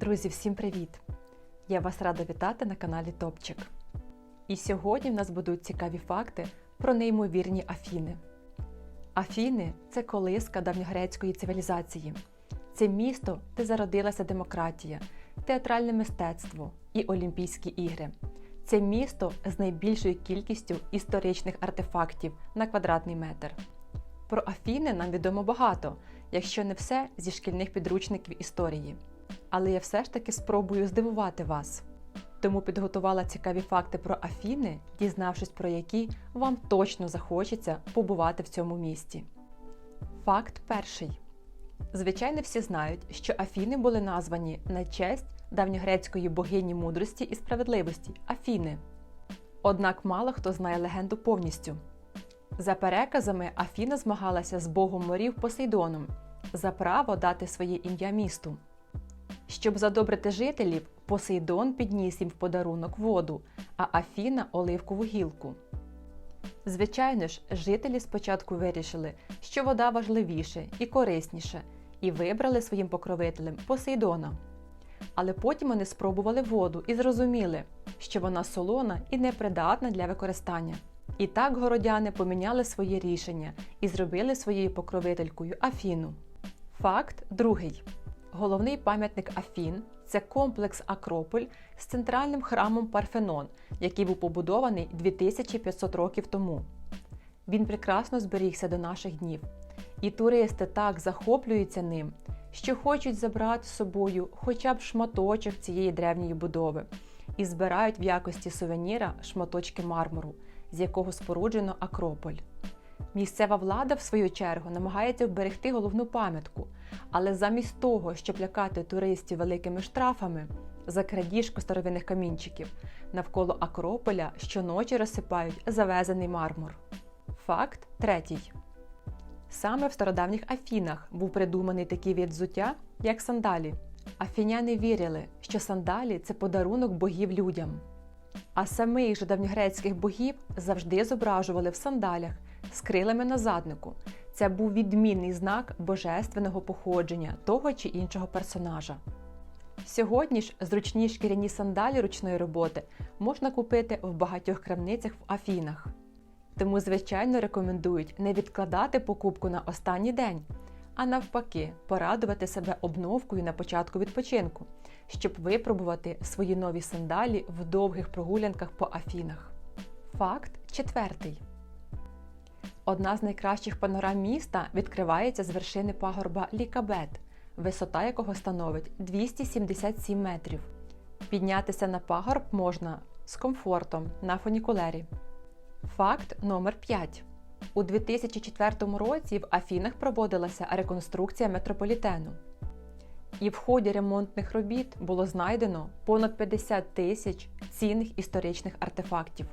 Друзі, всім привіт! Я вас рада вітати на каналі Топчик. І сьогодні в нас будуть цікаві факти про неймовірні Афіни. Афіни це колиска давньогрецької цивілізації. Це місто, де зародилася демократія, театральне мистецтво і Олімпійські ігри. Це місто з найбільшою кількістю історичних артефактів на квадратний метр. Про Афіни нам відомо багато, якщо не все зі шкільних підручників історії. Але я все ж таки спробую здивувати вас. Тому підготувала цікаві факти про Афіни, дізнавшись про які вам точно захочеться побувати в цьому місті. Факт перший. Звичайно, всі знають, що Афіни були названі на честь давньогрецької богині мудрості і справедливості Афіни. Однак мало хто знає легенду повністю. За переказами, Афіна змагалася з богом морів Посейдоном за право дати своє ім'я місту. Щоб задобрити жителів, Посейдон підніс їм в подарунок воду, а Афіна оливкову гілку. Звичайно ж, жителі спочатку вирішили, що вода важливіше і корисніше, і вибрали своїм покровителем Посейдона. Але потім вони спробували воду і зрозуміли, що вона солона і непридатна для використання. І так городяни поміняли своє рішення і зробили своєю покровителькою Афіну. Факт другий. Головний пам'ятник Афін це комплекс Акрополь з центральним храмом Парфенон, який був побудований 2500 років тому. Він прекрасно зберігся до наших днів, і туристи так захоплюються ним, що хочуть забрати з собою хоча б шматочок цієї древньої будови і збирають в якості сувеніра шматочки мармуру, з якого споруджено Акрополь. Місцева влада, в свою чергу, намагається вберегти головну пам'ятку, але замість того, щоб лякати туристів великими штрафами за крадіжку старовинних камінчиків, навколо Акрополя щоночі розсипають завезений мармур. Факт третій. Саме в стародавніх Афінах був придуманий такий від взуття, як сандалі. Афіняни вірили, що сандалі це подарунок богів людям. А самих же давньогрецьких богів завжди зображували в сандалях з крилами на заднику. Це був відмінний знак божественного походження того чи іншого персонажа. Сьогодні ж зручні шкіряні сандалі ручної роботи можна купити в багатьох крамницях в Афінах. Тому, звичайно, рекомендують не відкладати покупку на останній день, а навпаки, порадувати себе обновкою на початку відпочинку, щоб випробувати свої нові сандалі в довгих прогулянках по Афінах. Факт четвертий. Одна з найкращих панорам міста відкривається з вершини пагорба Лікабет, висота якого становить 277 метрів. Піднятися на пагорб можна з комфортом на фунікулері. Факт номер 5. У 2004 році в Афінах проводилася реконструкція метрополітену. І в ході ремонтних робіт було знайдено понад 50 тисяч цінних історичних артефактів.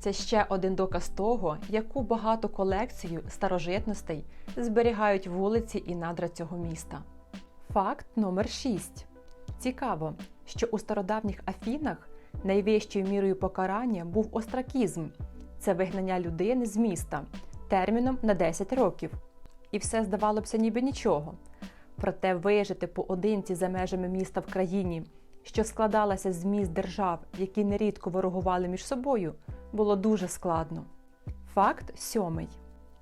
Це ще один доказ того, яку багату колекцію старожитностей зберігають вулиці і надра цього міста. Факт номер 6. Цікаво, що у стародавніх Афінах найвищою мірою покарання був остракізм це вигнання людини з міста терміном на 10 років. І все здавалося ніби нічого. Проте вижити поодинці за межами міста в країні, що складалася з міст держав, які нерідко ворогували між собою, було дуже складно. Факт сьомий.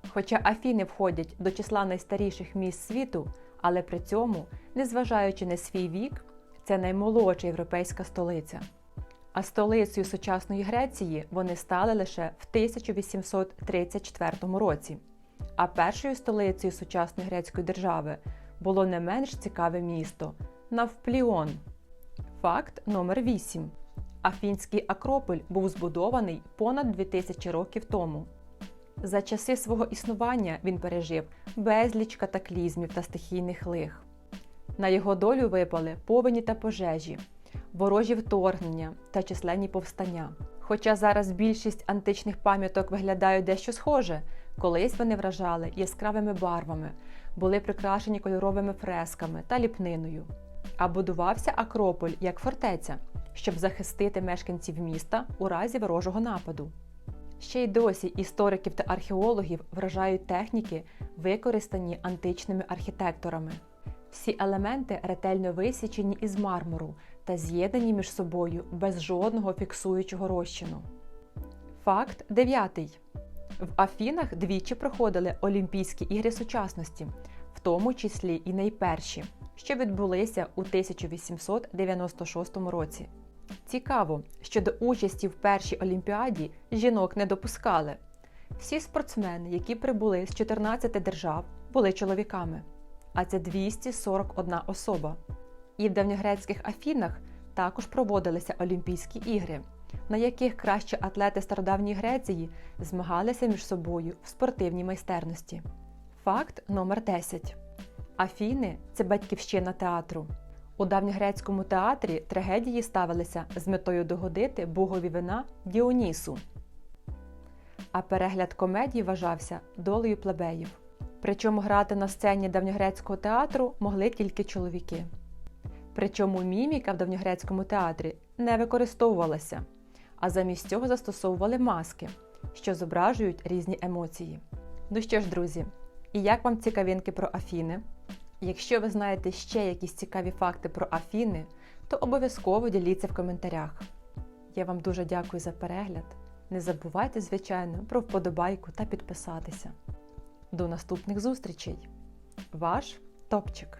Хоча Афіни входять до числа найстаріших міст світу, але при цьому, незважаючи на свій вік, це наймолодша європейська столиця. А столицею сучасної Греції вони стали лише в 1834 році. А першою столицею сучасної грецької держави було не менш цікаве місто Навпліон. Факт номер 8. Афінський Акрополь був збудований понад 2000 років тому. За часи свого існування він пережив безліч катаклізмів та стихійних лих. На його долю випали повені та пожежі, ворожі вторгнення та численні повстання. Хоча зараз більшість античних пам'яток виглядають дещо схоже, колись вони вражали яскравими барвами, були прикрашені кольоровими фресками та ліпниною. А будувався Акрополь як фортеця, щоб захистити мешканців міста у разі ворожого нападу. Ще й досі істориків та археологів вражають техніки, використані античними архітекторами. Всі елементи ретельно висічені із мармуру та з'єднані між собою без жодного фіксуючого розчину. Факт дев'ятий. В Афінах двічі проходили Олімпійські ігри сучасності, в тому числі і найперші, що відбулися у 1896 році. Цікаво, що до участі в першій Олімпіаді жінок не допускали. Всі спортсмени, які прибули з 14 держав, були чоловіками, а це 241 особа. І в давньогрецьких Афінах також проводилися Олімпійські ігри, на яких кращі атлети стародавньої Греції змагалися між собою в спортивній майстерності. Факт номер 10. Афіни це батьківщина театру. У давньогрецькому театрі трагедії ставилися з метою догодити богові вина Діонісу. А перегляд комедій вважався долею плебеїв. Причому грати на сцені давньогрецького театру могли тільки чоловіки. Причому міміка в давньогрецькому театрі не використовувалася, а замість цього застосовували маски, що зображують різні емоції. Ну що ж, друзі, і як вам цікавинки про Афіни? Якщо ви знаєте ще якісь цікаві факти про Афіни, то обов'язково діліться в коментарях. Я вам дуже дякую за перегляд. Не забувайте, звичайно, про вподобайку та підписатися. До наступних зустрічей! Ваш Топчик!